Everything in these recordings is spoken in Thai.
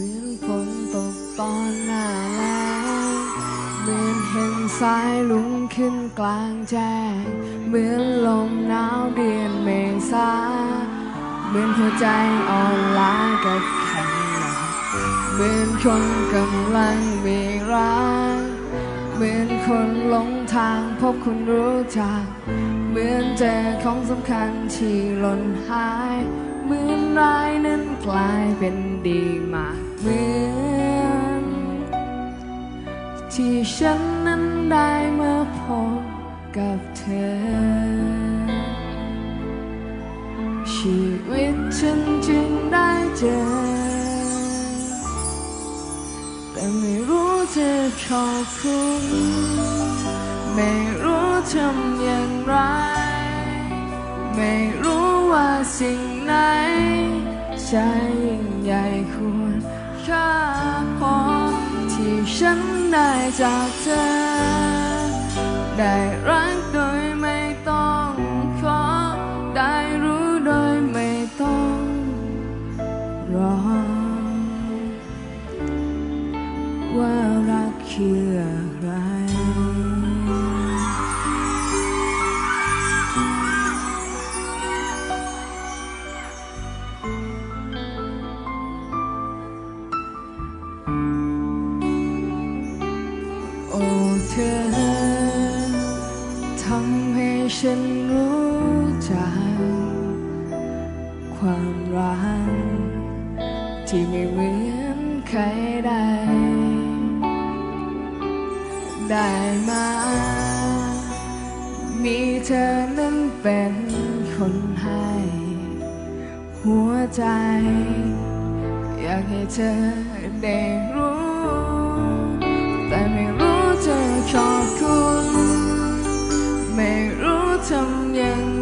มือนฝนตกตอนหน้าแล้งเหมือนเห็นสายลุงขึ้นกลางแจ้ง เหมือนลมหนาวเดือนเมษา เหมือนหัวใจอ่อนล้ากับแข็งหลังเหมือนคนกำลังมีรักเหมือนคนหลงทางพบคนรู้จัก เหมือนเจอของสำคัญที่หล่นหาย เหมือนร้ายนั้นกลายเป็นดีมาก เหมือน ที่ฉันนั้นได้มาพบกับเธอ ชีวิตฉันจึงได้เจอ แต่ไม่รู้จะขอบคุณ ไม่รู้ทำอย่างไร ไม่รู้ว่าสิ่งไหนจ ค่าพอที่ฉันได้จากเธอ ได้รักโดยไม่ต้องขอ ได้รู้โดยไม่ต้องรอ ว่ารักคือ ฉันรู้จักความรักที่ไม่เหมือนใครใด ได้มา มีเธอนั้นเป็นคนให้ หัวใจ อยากให้เธอได้รู้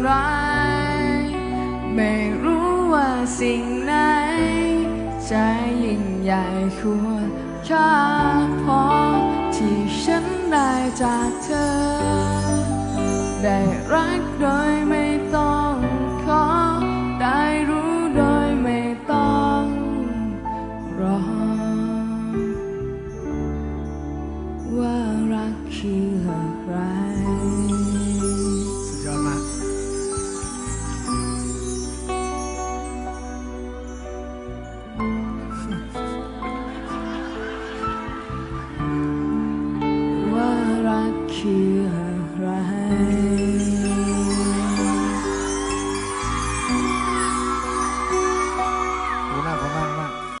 ร้ายไรไม่รู้ว่าสิ่งไหน จะยิ่งใหญ่ควรค่าพอที่ฉันได้จากเธอ ได้รักโดย you.